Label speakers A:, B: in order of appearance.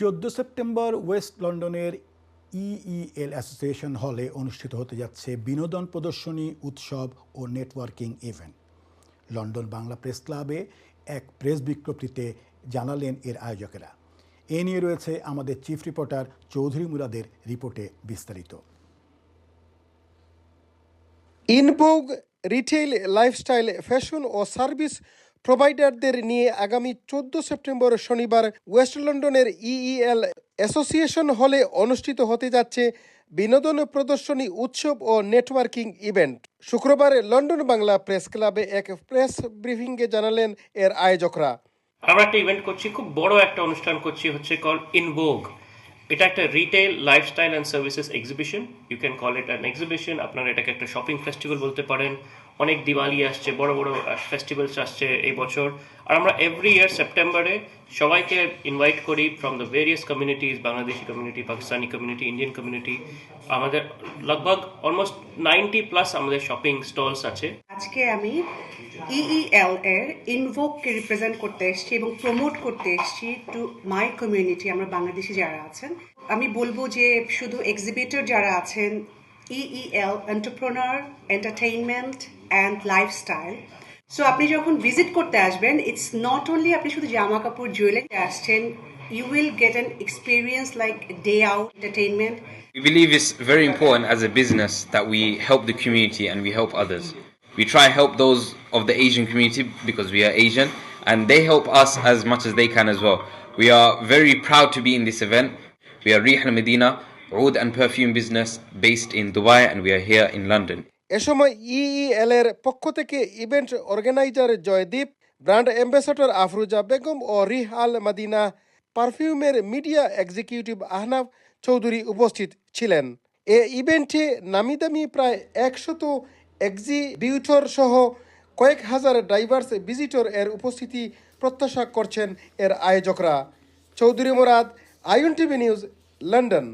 A: চোদ্দ September West লন্ডনের ইইএল association হলে অনুষ্ঠিত হতে যাচ্ছে বিনোদন প্রদর্শনী, উৎসব ও networking event. London Bangla press ক্লাবে এক প্রেস বিজ্ঞপ্তিতে জানালেন এর আয়োজকেরা। এ নিয়ে রয়েছে আমাদের চিফ রিপোর্টার চৌধুরী মুরাদের রিপোর্টে বিস্তারিত।
B: ইনভোগ রিটেইল লাইফস্টাইল, ফ্যাশন ও সার্ভিস প্রোভাইডারদের নিয়ে আগামী চোদ্দ সেপ্টেম্বর শনিবার ওয়েস্ট লন্ডনের ইইএল অ্যাসোসিয়েশন হলে অনুষ্ঠিত হতে যাচ্ছে বিনোদন প্রদর্শনী উৎসব ও নেটওয়ার্কিং ইভেন্ট। শুক্রবার লন্ডন বাংলা প্রেস ক্লাবে এক প্রেস ব্রিফিংয়ে জানালেন এর আয়োজকরা।
C: আমরা একটা ইভেন্ট করছি, খুব বড় একটা অনুষ্ঠান করছি, হচ্ছে কল ইনভোগ এটা একটা retail lifestyle and services exhibition you can call it an exhibition আপনারা এটাকে একটা শপিং ফেস্টিভ্যাল বলতে পারেন। অনেক দিওয়ালি আসছে, বড় বড় ফেস্টিভ্যালস আসছে এই বছর। আর আমরা এভরি ইয়ার সেপ্টেম্বরে সবাইকে ইনভাইট করি from the various communities Bangladeshi community Pakistani community Indian community আমাদের লগভগ অলমোস্ট নাইনটি প্লাস আমাদের শপিং স্টলস আছে।
D: আজকে আমি ইইএল এর ইনভোককে রিপ্রেজেন্ট করতে এসেছি এবং প্রমোট করতে এসেছি টু মাই কমিউনিটি আমরা বাংলাদেশি যারা আছেন। আমি বলব যে শুধু এক্সিবিটর যারা আছেন E EEL entrepreneur entertainment and lifestyle so আপনি যখন ভিজিট করতে আসবেন ইটস নট অনলি আপনি শুধু জামা কাপড় জুয়েলারি আসছেন you will get an experience like day out entertainment
E: We believe it's very important as a business that we help the community and we help others. We try help those of the Asian community because we are Asian and they help us as much as they can as well. We are very proud to be in this event. We are Rih Al Medina, oud and perfume business based in Dubai and we are here in London.
B: এ সময় ইইএল এর পক্ষ থেকে event organiser Joydeep, brand ambassador Afruza Begum ও রিহ আল মাদিনা পারফিউমের media executive Ahnaf Chowdhury উপস্থিত ছিলেন। এ ইভেন্টে নামি দামি প্রায় একশত এক্সিবিউটর সহ কয়েক হাজার ড্রাইভার্স, ভিজিটর এর উপস্থিতি প্রত্যাশা করছেন এর আয়োজকরা। চৌধুরী মোরাদ আইন টিভি নিউজ, লন্ডন।